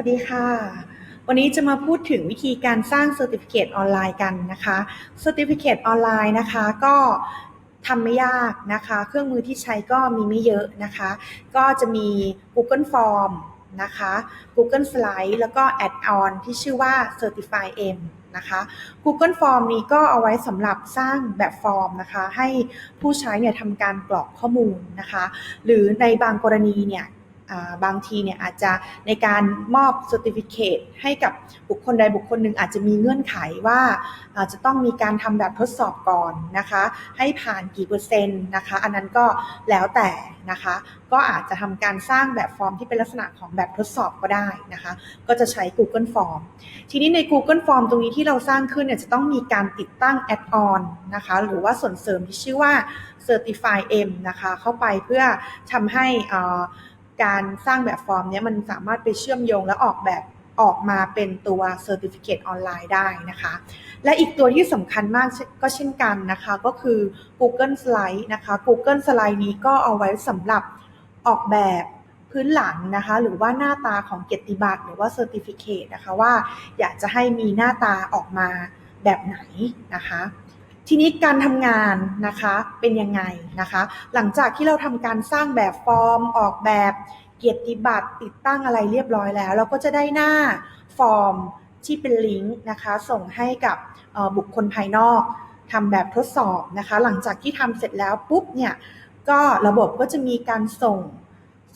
วัสดีค่ะ วันนี้จะมาพูดถึงวิธีการสร้าง Certificate ออนไลน์กันนะคะ Certificate ออนไลน์นะคะก็ทำไม่ยากนะคะ เครื่องมือที่ใช้ก็มีไม่เยอะนะคะ ก็จะมี Google Form นะคะ Google Slide แล้วก็ Add-on ที่ชื่อว่า Certify M นะคะ Google Form นี้ก็เอาไว้สำหรับสร้างแบบฟอร์มนะคะ ให้ผู้ใช้เนี่ยทำการกรอกข้อมูลนะคะ หรือในบางกรณีเนี่ย บางทีเนี่ยอาจจะในการมอบ Certificate ให้กับบุคคลใดบุคคลหนึ่งอาจจะมีเงื่อนไขว่าจะต้องมีการทำแบบทดสอบก่อนนะคะ ให้ผ่านกี่เปอร์เซ็นต์นะคะ อันนั้นก็แล้วแต่นะคะ ก็อาจจะทำการสร้างแบบฟอร์มที่เป็นลักษณะของแบบทดสอบก็ได้นะคะ ก็จะใช้ Google Form ทีนี้ใน Google Form ตรงนี้ที่เราสร้างขึ้นเนี่ยจะต้องมีการติดตั้ง Add-on นะคะ หรือว่าส่วนเสริมที่ชื่อว่า Certify M นะคะ เข้าไปเพื่อทำให้อ่า การสร้างแบบฟอร์มเนี้ยมันสามารถไปเชื่อมโยงและออกแบบออกมาเป็นตัว Certificate ออนไลน์ได้นะคะ และอีกตัวที่สำคัญมากก็เช่นกันนะคะ ก็คือ Google Slide นะคะ Google Slide นี้ก็เอาไว้สำหรับออกแบบพื้นหลังนะคะ หรือว่าหน้าตาของเกียรติบัตรหรือว่า Certificate นะคะว่าอยากจะให้มีหน้าตาออกมาแบบไหนนะคะ ทีนี้การทำงานนะคะเป็นยังไงนะคะ หลังจากที่เราทำการสร้างแบบฟอร์ม ออกแบบเกียรติบัตรติดตั้งอะไรเรียบร้อยแล้ว เราก็จะได้หน้าฟอร์มที่เป็นลิงก์นะคะส่งให้กับบุคคลภายนอกทำแบบทดสอบนะคะ หลังจากที่ทำเสร็จแล้วปุ๊บเนี่ยก็ระบบก็จะมีการส่ง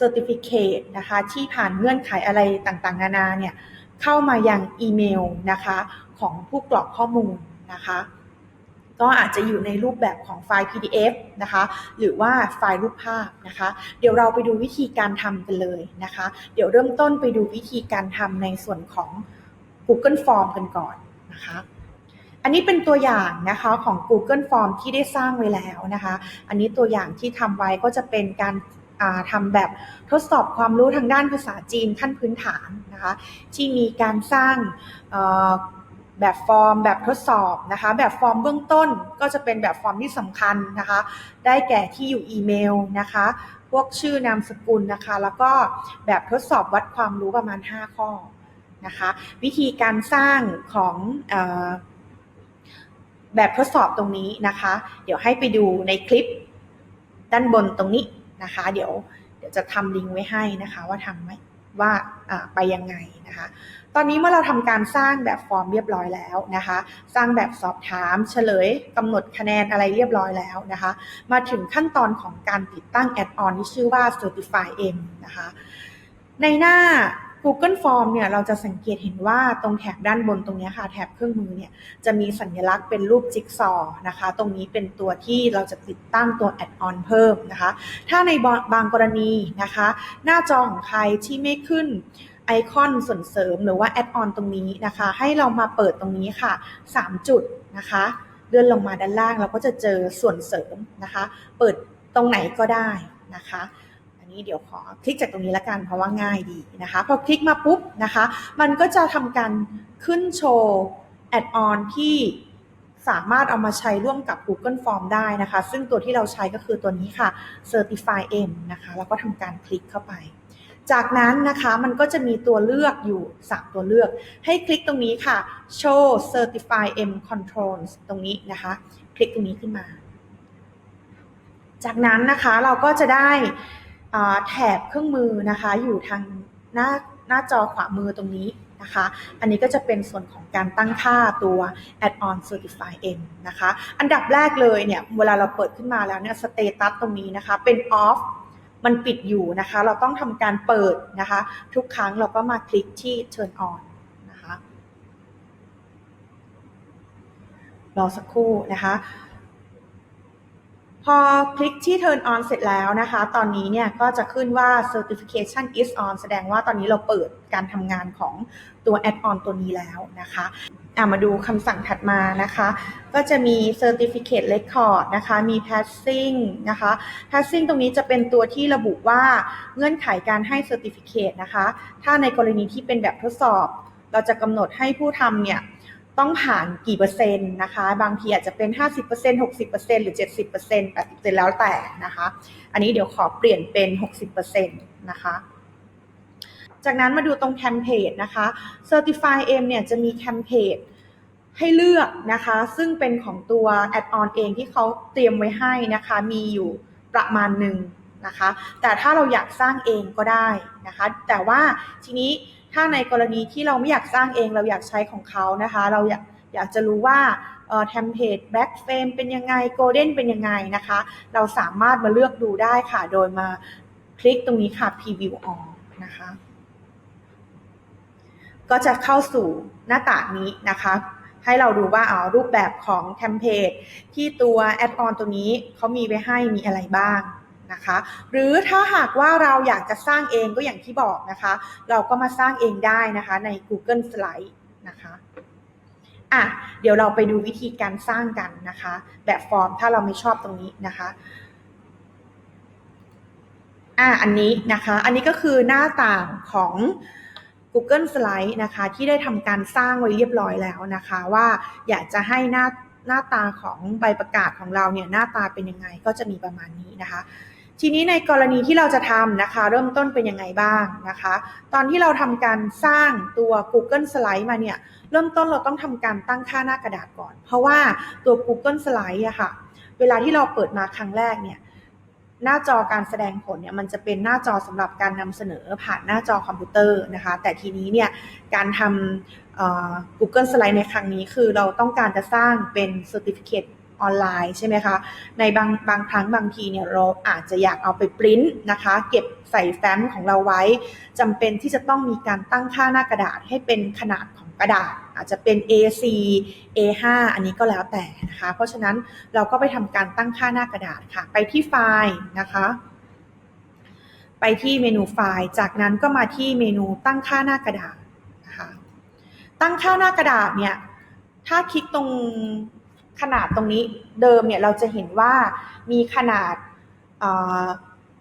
Certificate นะคะที่ผ่านเงื่อนไขอะไรต่างๆ นานาเนี่ยเข้ามายังอีเมลนะคะของผู้กรอกข้อมูลนะคะ ก็อาจจะอยู่ในรูปแบบของไฟล์ PDF นะคะ หรือว่าไฟล์รูปภาพนะคะ เดี๋ยวเราไปดูวิธีการทำกันเลยนะคะ เดี๋ยวเริ่มต้นไปดูวิธีการทำในส่วนของ Google Form กันก่อนนะคะอันนี้เป็นตัวอย่างนะคะของ Google Form ที่ได้สร้างไว้แล้วนะคะ อันนี้ตัวอย่างที่ทำไว้ก็จะเป็นการอ่าทำแบบทดสอบความรู้ทางด้านภาษาจีนขั้นพื้นฐานนะคะ ที่มีการสร้าง แบบฟอร์ม แบบทดสอบนะคะ แบบฟอร์มเบื้องต้นก็จะเป็นแบบฟอร์มที่สำคัญนะคะ ได้แก่ที่อยู่อีเมลนะคะ พวกชื่อนามสกุลนะคะ แล้วก็แบบทดสอบวัดความรู้ประมาณ 5 ข้อนะคะ วิธีการสร้างของออแบบทดสอบตรงนี้นะคะ เดี๋ยวให้ไปดูในคลิปด้านบนตรงนี้นะคะ เดี๋ยวเดี๋ยวจะทำลิงก์ไว้ให้นะคะ ว่าทำไหมว่าไปยังไงนะคะ ตอนนี้เมื่อเราทำการสร้างแบบฟอร์มเรียบร้อยแล้วนะคะ สร้างแบบสอบถามเฉลยกำหนดคะแนนอะไรเรียบร้อยแล้วนะคะ มาถึงขั้นตอนของการติดตั้งแอดออนที่ชื่อว่า Certify M นะคะ ในหน้า Google Form เนี่ยเราจะสังเกตเห็นว่าตรงแถบด้านบนตรงนี้ค่ะแถบเครื่องมือเนี่ยจะมีสัญลักษณ์เป็นรูปจิ๊กซอว์นะคะ ตรงนี้เป็นตัวที่เราจะติดตั้งตัวแอดออนเพิ่มนะคะ ถ้าในบางกรณีนะคะ หน้าจอของใครที่ไม่ขึ้น ไอคอนส่วนเสริมหรือว่าแอดออนตรงนี้นะคะ ให้เรามาเปิดตรงนี้ค่ะ 3 จุดนะคะ เลื่อนลงมาด้านล่างเราก็จะเจอส่วนเสริมนะคะ เปิดตรงไหนก็ได้นะคะ อันนี้เดี๋ยวขอคลิกจากตรงนี้ละกันเพราะว่าง่ายดีนะคะ พอคลิกมาปุ๊บนะคะ มันก็จะทำการขึ้นโชว์แอดออนที่สามารถเอามาใช้ร่วมกับ Google Form ได้นะคะ ซึ่งตัวที่เราใช้ก็คือตัวนี้ค่ะ Certify M นะคะ แล้วก็ทำการคลิกเข้าไป จากนั้นนะคะมันก็จะมีตัวเลือกอยู่ 3 ตัวเลือก ให้คลิกตรงนี้ค่ะ Show Certify M Controls ตรงนี้นะคะ คลิกตรงนี้ขึ้นมา จากนั้นนะคะเราก็จะได้แถบเครื่องมือนะคะ อยู่ทางหน้าหน้าจอขวามือตรงนี้นะคะ อันนี้ก็จะเป็นส่วนของการตั้งค่าตัว Add-on Certify M นะคะ อันดับแรกเลยเนี่ย เวลาเราเปิดขึ้นมาแล้วเนี่ยสเตตัสตรงนี้นะคะ เป็น off มันปิดอยู่นะคะ เราต้องทำการเปิดนะคะ ทุกครั้งเราก็มาคลิกที่ turn on นะคะรอสักครู่นะคะพอคลิกที่ turn on เสร็จแล้วนะคะ ตอนนี้เนี่ยก็จะขึ้นว่า certification is on แสดงว่าตอนนี้เราเปิดการทำงานของตัว add-on ตัวนี้แล้วนะคะ อะมาดูคำสั่งถัดมานะคะ ก็จะมี certificate record นะคะ มี passing นะคะ passing ตรงนี้จะเป็นตัวที่ระบุว่าเงื่อนไขการให้ certificate นะคะ ถ้าในกรณีที่เป็นแบบทดสอบ เราจะกำหนดให้ผู้ทำเนี่ยต้องผ่านกี่เปอร์เซ็นต์นะคะ บางทีอาจจะเป็น 50% 60%หรือ 70% 80%แล้วแต่นะคะ อันนี้เดี๋ยวขอเปลี่ยนเป็น 60%นะคะ จากนั้นมาดูตรงแคมเพจนะคะ Certify M เนี่ยจะมีแคมเพจให้เลือกนะคะ ซึ่งเป็นของตัวแอดออนเองที่เขาเตรียมไว้ให้นะคะ มีอยู่ประมาณหนึ่งนะคะ แต่ถ้าเราอยากสร้างเองก็ได้นะคะ แต่ว่าทีนี้ถ้าในกรณีที่เราไม่อยากสร้างเองเราอยากใช้ของเขานะคะ เราอยากอยากจะรู้ว่าเทมเพลตแบ็กเฟรมเป็นยังไงโกลเด้นเป็นยังไงนะคะ เราสามารถมาเลือกดูได้ค่ะ โดยมาคลิกตรงนี้ค่ะ preview all นะคะ ก็จะเข้าสู่หน้าต่างนี้นะคะ ให้เราดูว่าเอารูปแบบของเทมเพลตที่ตัวแอดออนตัวนี้เขามีไว้ให้มีอะไรบ้างนะคะ หรือถ้าหากว่าเราอยากจะสร้างเองก็อย่างที่บอกนะคะ เราก็มาสร้างเองได้นะคะใน Google Slide นะคะอะเดี๋ยวเราไปดูวิธีการสร้างกันนะคะ แบบฟอร์มถ้าเราไม่ชอบตรงนี้นะคะอะอันนี้นะคะ อันนี้ก็คือหน้าต่างของ Google Slide นะคะที่ได้ทำการสร้างไว้เรียบร้อยแล้วนะคะ ว่าอยากจะให้หน้าหน้าตาของใบประกาศของเราเนี่ยหน้าตาเป็นยังไงก็จะมีประมาณนี้นะคะ ทีนี้ในกรณีที่เราจะทำนะคะ เริ่มต้นเป็นยังไงบ้างนะคะ ตอนที่เราทำการสร้างตัว Google Slide มาเนี่ยเริ่มต้นเราต้องทำการตั้งค่าหน้ากระดาษก่อน เพราะว่าตัว Google Slide อะค่ะเวลาที่เราเปิดมาครั้งแรกเนี่ย หน้าจอการแสดงผลเนี่ยมันจะเป็นหน้าจอสำหรับการนำเสนอผ่านหน้าจอคอมพิวเตอร์นะคะ แต่ทีนี้เนี่ยการทำ Google Slide ในครั้งนี้คือเราต้องการจะสร้างเป็น Certificate ออนไลน์ใช่ไหมคะ ในบางบางครั้งบางทีเนี่ยเราอาจจะอยากเอาไปปริ้นนะคะ เก็บใส่แฟ้มของเราไว้จำเป็นที่จะต้องมีการตั้งค่าหน้ากระดาษให้เป็นขนาดของ ระดาษอาจจะเป็น A4 A5 อันนี้ก็แล้วแต่นะคะ เพราะฉะนั้นเราก็ไปทำการตั้งค่าหน้ากระดาษค่ะ ไปที่ไฟล์นะคะ ไปที่เมนูไฟล์ จากนั้นก็มาที่เมนูตั้งค่าหน้ากระดาษนะคะตั้งค่าหน้ากระดาษเนี่ยถ้าคลิกตรงขนาดตรงนี้เดิมเนี่ยเราจะเห็นว่ามีขนาด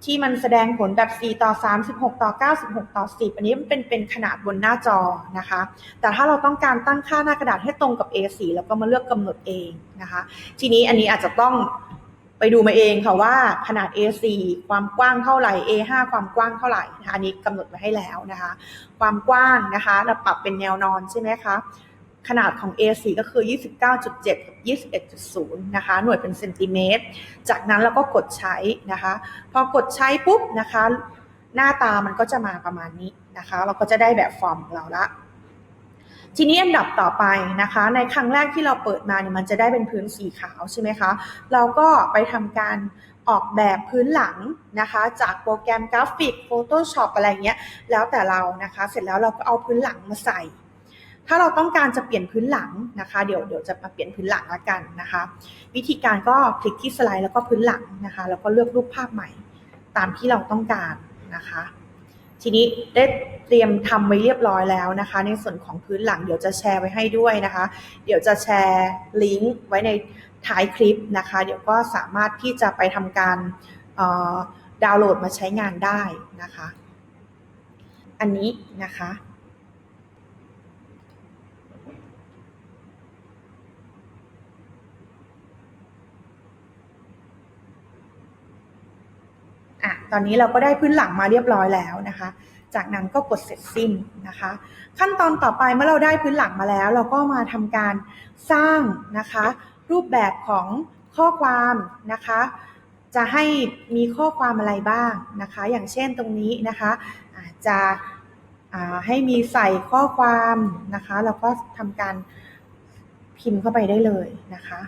ที่มันแสดงผลแบบ 4 ต่อ36ต่อ96ต่อ 10 อันนี้มันเป็นเป็นขนาดบนหน้าจอนะคะ แต่ถ้าเราต้องการตั้งค่าหน้ากระดาษให้ตรงกับ A4 แล้วก็มาเลือกกำหนดเองนะคะ ทีนี้อันนี้อาจจะต้องไปดูมาเองค่ะว่าขนาด A4 ความกว้างเท่าไหร่ A5 ความกว้างเท่าไหร่นะคะอันนี้กำหนดไว้ให้แล้วนะคะ ความกว้างนะคะเราปรับเป็นแนวนอนใช่ไหมคะ ขนาดของ A4 ก็คือ 29.7 กับ 21.0 นะคะ หน่วยเป็นเซนติเมตร จากนั้นเราก็กดใช้นะคะ พอกดใช้ปุ๊บนะคะ หน้าตามันก็จะมาประมาณนี้นะคะ เราก็จะได้แบบฟอร์มของเราละ ทีนี้อันดับต่อไปนะคะ ในครั้งแรกที่เราเปิดมาเนี่ยมันจะได้เป็นพื้นสีขาวใช่ไหมคะ เราก็ไปทำการออกแบบพื้นหลังนะคะ จากโปรแกรมกราฟิก Photoshop อะไรเงี้ย แล้วแต่เรานะคะ เสร็จแล้วเราก็เอาพื้นหลังมาใส่ ถ้าเราต้องการจะเปลี่ยนพื้นหลังนะคะ เดี๋ยวเดี๋ยวจะมาเปลี่ยนพื้นหลังละกันนะคะ วิธีการก็คลิกที่สไลด์แล้วก็พื้นหลังนะคะ แล้วก็เลือกรูปภาพใหม่ตามที่เราต้องการนะคะ ทีนี้ได้เตรียมทำไว้เรียบร้อยแล้วนะคะ ในส่วนของพื้นหลังเดี๋ยวจะแชร์ไว้ให้ด้วยนะคะ เดี๋ยวจะแชร์ลิงก์ไว้ในท้ายคลิปนะคะ เดี๋ยวก็สามารถที่จะไปทำการดาวน์โหลดมาใช้งานได้นะคะ อันนี้นะคะ อะตอนนี้เราก็ได้พื้นหลังมาเรียบร้อยแล้วนะคะ จากนั้นก็กดเสร็จสิ้นนะคะ ขั้นตอนต่อไปเมื่อเราได้พื้นหลังมาแล้ว เราก็มาทำการสร้างนะคะ รูปแบบของข้อความนะคะ จะให้มีข้อความอะไรบ้างนะคะ อย่างเช่นตรงนี้นะคะอาจจะให้มีใส่ข้อความนะคะแล้วก็ทำการพิมพ์เข้าไปได้เลยนะคะ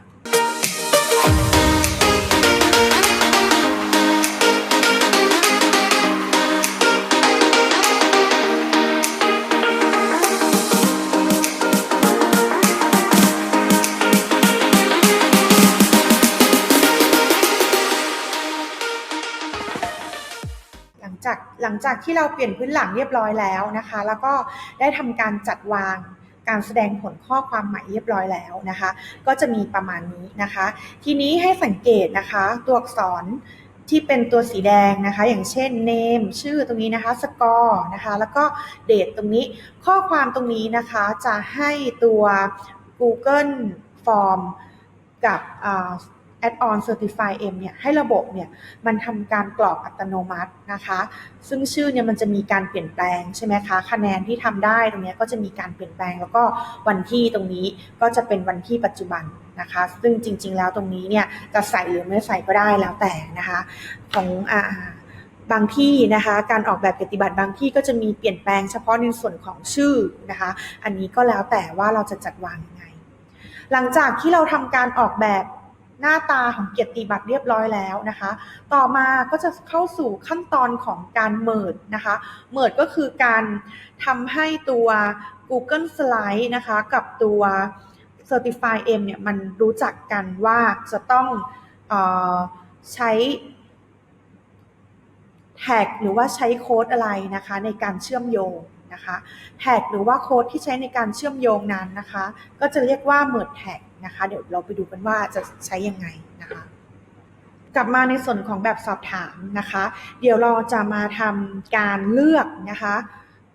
หลังจากที่เราเปลี่ยนพื้นหลังเรียบร้อยแล้วนะคะ แล้วก็ได้ทำการจัดวางการแสดงผลข้อความใหม่เรียบร้อยแล้วนะคะ ก็จะมีประมาณนี้นะคะ ทีนี้ให้สังเกตนะคะ ตัวอักษรที่เป็นตัวสีแดงนะคะ อย่างเช่น name ชื่อตรงนี้นะคะ score นะคะ แล้วก็ date ตรงนี้ข้อความตรงนี้นะคะจะให้ตัว Google Form กับ add-on certify M เนี่ยให้ระบบเนี่ยมันทำการกรอกอัตโนมัตินะคะ ซึ่งชื่อเนี่ยมันจะมีการเปลี่ยนแปลงใช่ไหมคะคะแนนที่ทำได้ตรงนี้ก็จะมีการเปลี่ยนแปลง แล้วก็วันที่ตรงนี้ก็จะเป็นวันที่ปัจจุบันนะคะ ซึ่งจริง ๆ แล้วตรงนี้เนี่ยจะใส่หรือไม่ใส่ก็ได้แล้วแต่นะคะของอ่าบางที่นะคะการออกแบบปฏิบัติบางที่ก็จะมีเปลี่ยนแปลงเฉพาะในส่วนของชื่อนะคะ อันนี้ก็แล้วแต่ว่าเราจะจัดวางยังไง หลังจากที่เราทำการออกแบบ หน้าตาของเกียรติบัตรเรียบร้อยแล้วนะคะ ต่อมาก็จะเข้าสู่ขั้นตอนของการเมิดนะคะเมิดก็คือการทำให้ตัว Google Slide นะคะกับตัว Certify M เนี่ยมันรู้จักกันว่าจะต้องออใช้แท็กหรือว่าใช้โค้ดอะไรนะคะในการเชื่อมโยง นะคะแท็กหรือว่าโค้ดที่ใช้ในการเชื่อมโยงนั้นนะคะ ก็จะเรียกว่า merge tag นะคะเดี๋ยวเราไปดูกันว่าจะใช้ยังไงนะคะ กลับมาในส่วนของแบบสอบถามนะคะ เดี๋ยวเราจะมาทำการเลือกนะคะ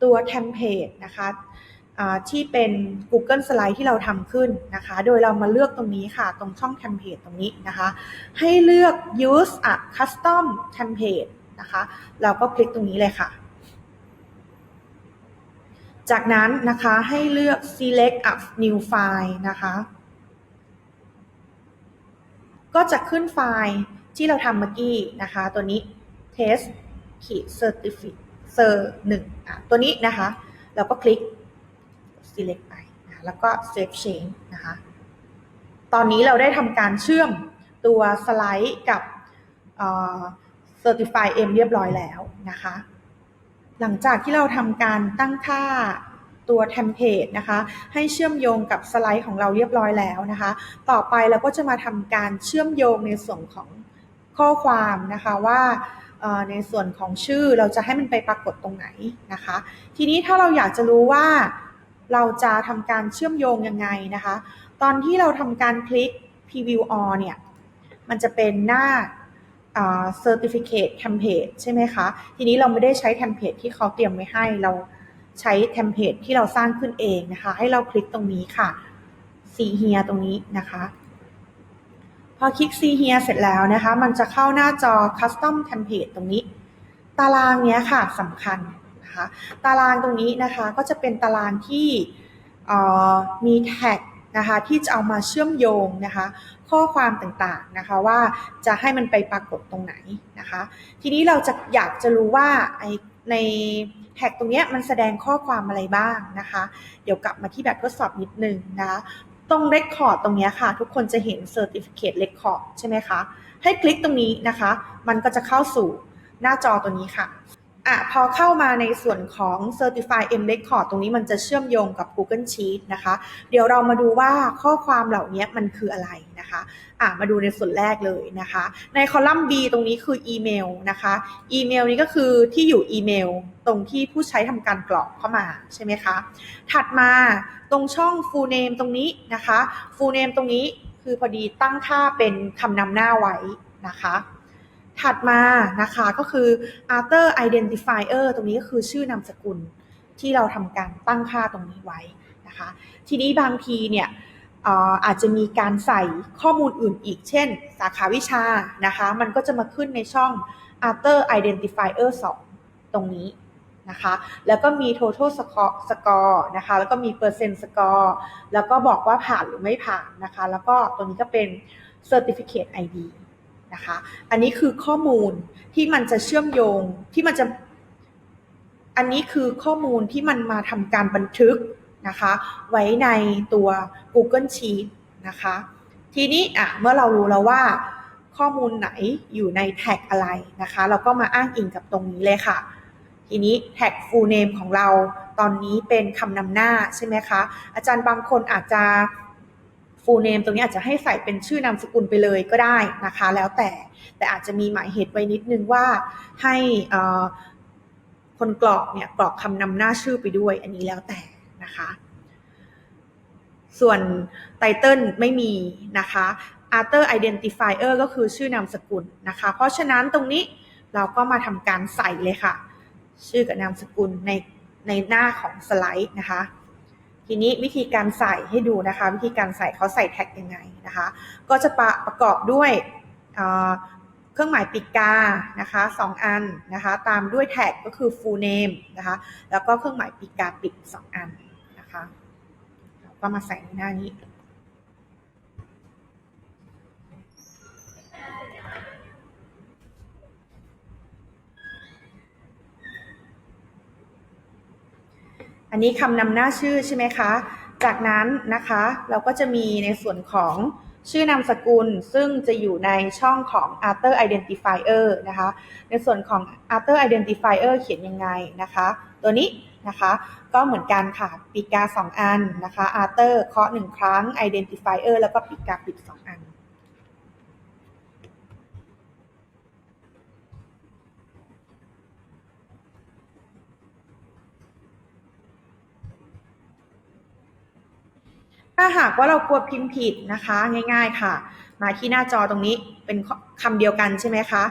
ตัวเทมเพลตนะคะที่เป็น Google Slide ที่เราทำขึ้นนะคะ โดยเรามาเลือกตรงนี้ค่ะ ตรงช่องเทมเพลตตรงนี้นะคะ ให้เลือก use a custom template นะคะ เราก็คลิกตรงนี้เลยค่ะ จากนั้นนะคะให้เลือก select a new file นะคะ ก็จะขึ้นไฟล์ที่เราทำเมื่อกี้นะคะ ตัวนี้ test ขีด certificate หนึ่งตัวนี้นะคะ เราก็คลิก select ไปนะแล้วก็ save change นะคะ ตอนนี้เราได้ทำการเชื่อมตัวสไลด์กับ Certify M เรียบร้อยแล้วนะคะ หลังจากที่เราทำการตั้งค่าตัวเทมเพลตนะคะ ให้เชื่อมโยงกับสไลด์ของเราเรียบร้อยแล้วนะคะ ต่อไปเราก็จะมาทำการเชื่อมโยงในส่วนของข้อความนะคะว่าในส่วนของชื่อเราจะให้มันไปปรากฏตรงไหนนะคะ ทีนี้ถ้าเราอยากจะรู้ว่าเราจะทำการเชื่อมโยงยังไงนะคะ ตอนที่เราทำการคลิก preview all เนี่ย มันจะเป็นหน้า certificate template ใช่ไหมคะ ทีนี้เราไม่ได้ใช้เทมเพลตที่เขาเตรียมไว้ให้ เราใช้เทมเพลตที่เราสร้างขึ้นเองนะคะ ให้เราคลิกตรงนี้ค่ะ see here ตรงนี้นะคะ พอคลิก see here เสร็จแล้วนะคะ มันจะเข้าหน้าจอ custom template ตรงนี้ ตารางเนี้ยค่ะสำคัญนะคะ ตารางตรงนี้นะคะก็จะเป็นตารางที่มีแท็ก นะคะที่จะเอามาเชื่อมโยงนะคะข้อความต่างๆนะคะว่าจะให้มันไปปรากฏตรงไหนนะคะ ทีนี้เราจะอยากจะรู้ว่าไอในแท็กตรงนี้มันแสดงข้อความอะไรบ้างนะคะ เดี๋ยวกลับมาที่แบบทดสอบนิดนึงนะคะตรง Record ตรงนี้ค่ะ ทุกคนจะเห็น Certificate Record ใช่ไหมคะ ให้คลิกตรงนี้นะคะ มันก็จะเข้าสู่หน้าจอตัวนี้ค่ะ อะพอเข้ามาในส่วนของ Certify M Record ตรงนี้มันจะเชื่อมโยงกับ Google Sheet นะคะ เดี๋ยวเรามาดูว่าข้อความเหล่านี้มันคืออะไรนะคะอะมาดูในส่วนแรกเลยนะคะ ในคอลัมน์ B ตรงนี้คืออีเมลนะคะ อีเมลนี้ก็คือที่อยู่อีเมลตรงที่ผู้ใช้ทำการกรอกเข้ามาใช่ไหมคะ ถัดมาตรงช่อง full name ตรงนี้นะคะ full name ตรงนี้คือพอดีตั้งค่าเป็นคำนำหน้าไว้นะคะ ถัดมานะคะก็คือ other identifier ตรงนี้ก็คือชื่อนามสกุลที่เราทำการตั้งค่าตรงนี้ไว้นะคะ ทีนี้บางทีเนี่ยอาจจะมีการใส่ข้อมูลอื่นอีก เช่น สาขาวิชานะคะ มันก็จะมาขึ้นในช่อง other identifier 2 ตรงนี้นะคะ แล้วก็มี total score score นะคะ แล้วก็มี percent score แล้วก็บอกว่าผ่านหรือไม่ผ่านนะคะ แล้วก็ตัวนี้ก็เป็น certificate ID นะคะ อันนี้คือข้อมูลที่มันจะเชื่อมโยงที่มันจะ อันนี้คือข้อมูลที่มันมาทำการบันทึกนะคะ ไว้ในตัว Google Sheet นะคะ ทีนี้อะเมื่อเรารู้แล้วว่าข้อมูลไหนอยู่ในแท็กอะไรนะคะ เราก็มาอ้างอิงกับตรงนี้เลยค่ะ ทีนี้แท็ก full name ของเราตอนนี้เป็นคำนำหน้าใช่ไหมคะ อาจารย์บางคนอาจจะ full name ตรงนี้อาจจะให้ใส่เป็นชื่อนามสกุลไปเลยก็ได้นะคะ แล้วแต่แต่อาจจะมีหมายเหตุไว้นิดนึงว่าให้คนกรอกเนี่ยกรอกคำนำหน้าชื่อไปด้วย อันนี้แล้วแต่นะคะ ส่วนไตเติลไม่มีนะคะ other identifier ก็คือชื่อนามสกุลนะคะ เพราะฉะนั้นตรงนี้เราก็มาทำการใส่เลยค่ะ ชื่อกับนามสกุลในในหน้าของสไลด์นะคะ ทีนี้วิธีการใส่ให้ดูนะคะ วิธีการใส่เขาใส่แท็กยังไงนะคะ ก็จะประประกอบด้วยเเครื่องหมายปิดกานะคะสองอันนะคะ ตามด้วยแท็กก็คือ full name นะคะ แล้วก็เครื่องหมายปิดกาปิดสองอันนะคะแล้วก็มาใส่ในหน้านี้ อันนี้คำนำหน้าชื่อใช่ไหมคะ จากนั้นนะคะเราก็จะมีในส่วนของชื่อนามสกุลซึ่งจะอยู่ในช่องของ Author Identifier นะคะ ในส่วนของ Author Identifier เขียนยังไงนะคะ ตัวนี้นะคะก็เหมือนกันค่ะปีกา 2 อันนะคะ Author เคาะ1ครั้ง Identifier แล้วก็ปีกาปิด2อัน ถ้าหากว่าเรากลัวพิมพ์ผิดนะคะ ง่าย ๆค่ะ มาที่หน้าจอตรงนี้เป็นคำเดียวกันใช่ไหมคะ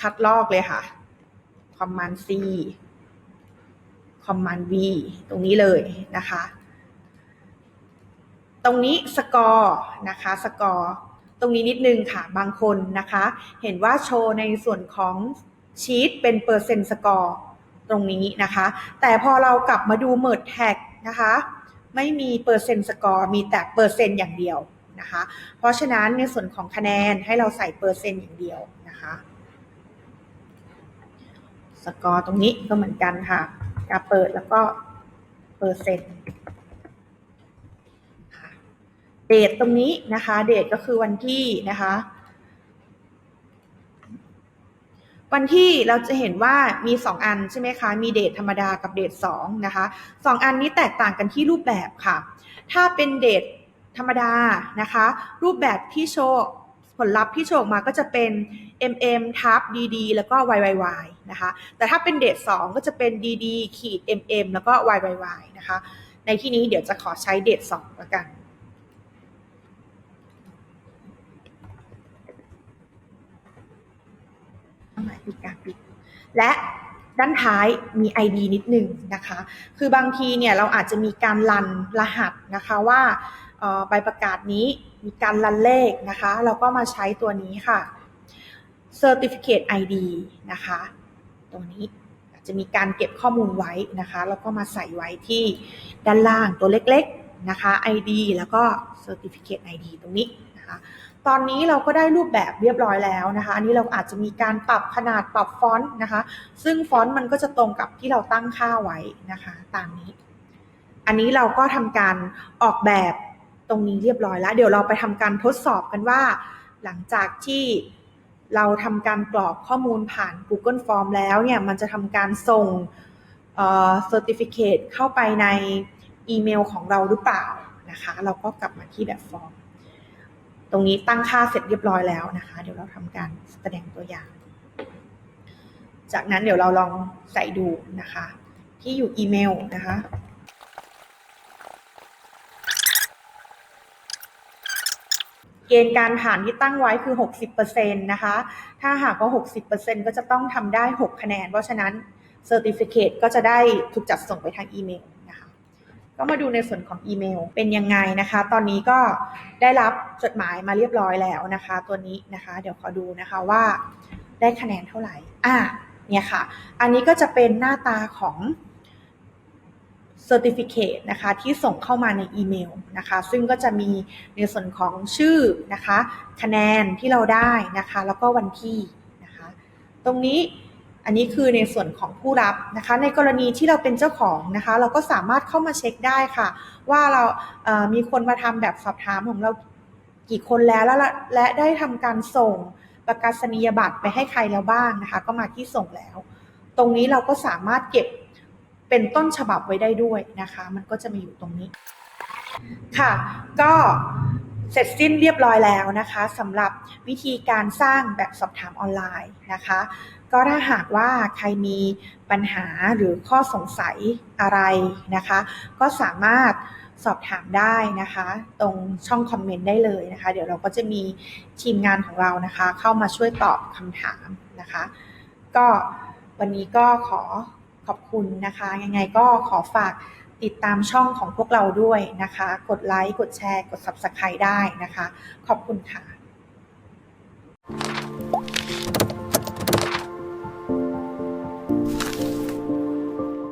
คัดลอกเลยค่ะ Command C Command V ตรงนี้เลยนะคะ ตรงนี้สกอร์นะคะสกอร์ตรงนี้นิดนึงค่ะบางคนนะคะ เห็นว่าโชว์ในส่วนของชีตเป็นเปอร์เซ็นต์สกอร์ตรงนี้นะคะ แต่พอเรากลับมาดูเมิร์ดแท็กนะคะ ไม่มีเปอร์เซ็นต์สกอร์มีแต่เปอร์เซ็นต์อย่างเดียวนะคะ เพราะฉะนั้นในส่วนของคะแนนให้เราใส่เปอร์เซ็นต์อย่างเดียวนะคะสกอร์ตรงนี้ก็เหมือนกันค่ะการเปิดแล้วก็เปอร์เซ็นต์เดทตรงนี้นะคะ เดทก็คือวันที่นะคะ วันที่เราจะเห็นว่ามี 2 อันใช่ไหมคะ มีเดทธรรมดากับเดท2นะคะสองอันนี้แตกต่างกันที่รูปแบบค่ะ ถ้าเป็นเดทธรรมดานะคะ รูปแบบที่โชว์ผลลัพธ์ที่โชว์ออกมาก็จะเป็น mm ทับ dd แล้วก็ yyy นะคะ แต่ถ้าเป็นเดท2ก็จะเป็น dd ขีด mm แล้วก็ yyyy นะคะ ในที่นี้เดี๋ยวจะขอใช้เดท2แล้วกัน หยปิดการปิดและด้านท้ายมี ID นิดนึงนะคะ คือบางทีเนี่ยเราอาจจะมีการรันรหัสนะคะว่าใบประกาศนี้มีการรันเลขนะคะ เราก็มาใช้ตัวนี้ค่ะ Certificate ID นะคะ ตัวนี้จจะมีการเก็บข้อมูลไว้นะคะแล้วก็มาใส่ไว้ที่ด้านล่างตัวเล็กๆนะคะ ID แล้วก็ Certificate ID ตรงนี้นะคะ ตอนนี้เราก็ได้รูปแบบเรียบร้อยแล้วนะคะ อันนี้เราอาจจะมีการปรับขนาดปรับฟอนต์นะคะ ซึ่งฟอนต์มันก็จะตรงกับที่เราตั้งค่าไว้นะคะ ตามนี้ อันนี้เราก็ทำการออกแบบตรงนี้เรียบร้อยแล้ว เดี๋ยวเราไปทำการทดสอบกันว่า หลังจากที่เราทำการกรอกข้อมูลผ่าน Google Form แล้วเนี่ย มันจะทำการส่งเอ่อ certificate เข้าไปในอีเมลของเราหรือเปล่านะคะ เราก็กลับมาที่แบบฟอร์ม ตรงนี้ตั้งค่าเสร็จเรียบร้อยแล้วนะคะ เดี๋ยวเราทำการแสดงตัวอย่าง จากนั้นเดี๋ยวเราลองใส่ดูนะคะ ที่อยู่อีเมลนะคะเกณฑ์การผ่านที่ตั้งไว้คือ 60%นะคะ ถ้าหากว่า 60%ก็จะต้องทำได้ 6 คะแนน เพราะฉะนั้น Certificate ก็จะได้ถูกจัดส่งไปทางอีเมล ก็มาดูในส่วนของอีเมลเป็นยังไงนะคะ ตอนนี้ก็ได้รับจดหมายมาเรียบร้อยแล้วนะคะ ตัวนี้นะคะ เดี๋ยวขอดูนะคะว่าได้คะแนนเท่าไหร่ อะเนี่ยค่ะ อันนี้ก็จะเป็นหน้าตาของ Certificate นะคะที่ส่งเข้ามาในอีเมลนะคะ ซึ่งก็จะมีในส่วนของชื่อนะคะ คะแนนที่เราได้นะคะ แล้วก็วันที่นะคะ ตรงนี้ อันนี้คือในส่วนของผู้รับนะคะ ในกรณีที่เราเป็นเจ้าของนะคะ เราก็สามารถเข้ามาเช็คได้ค่ะ ว่าเรามีคนมาทำแบบสอบถามของเรากี่คนแล้วและและได้ทำการส่งประกาศนียบัตรไปให้ใครแล้วบ้างนะคะ ก็มาที่ส่งแล้ว ตรงนี้เราก็สามารถเก็บเป็นต้นฉบับไว้ได้ด้วยนะคะ มันก็จะมาอยู่ตรงนี้ค่ะ ก็เสร็จสิ้นเรียบร้อยแล้วนะคะสำหรับวิธีการสร้างแบบสอบถามออนไลน์นะคะ ก็ถ้าหากว่าใครมีปัญหาหรือข้อสงสัยอะไรนะคะ ก็สามารถสอบถามได้นะคะ ตรงช่องคอมเมนต์ได้เลยนะคะ เดี๋ยวเราก็จะมีทีมงานของเรานะคะ เข้ามาช่วยตอบคำถามนะคะ ก็วันนี้ก็ขอขอบคุณนะคะ ยังไงก็ขอฝากติดตามช่องของพวกเราด้วยนะคะ กดไลค์ กดแชร์ กด Subscribe ได้นะคะ ขอบคุณค่ะ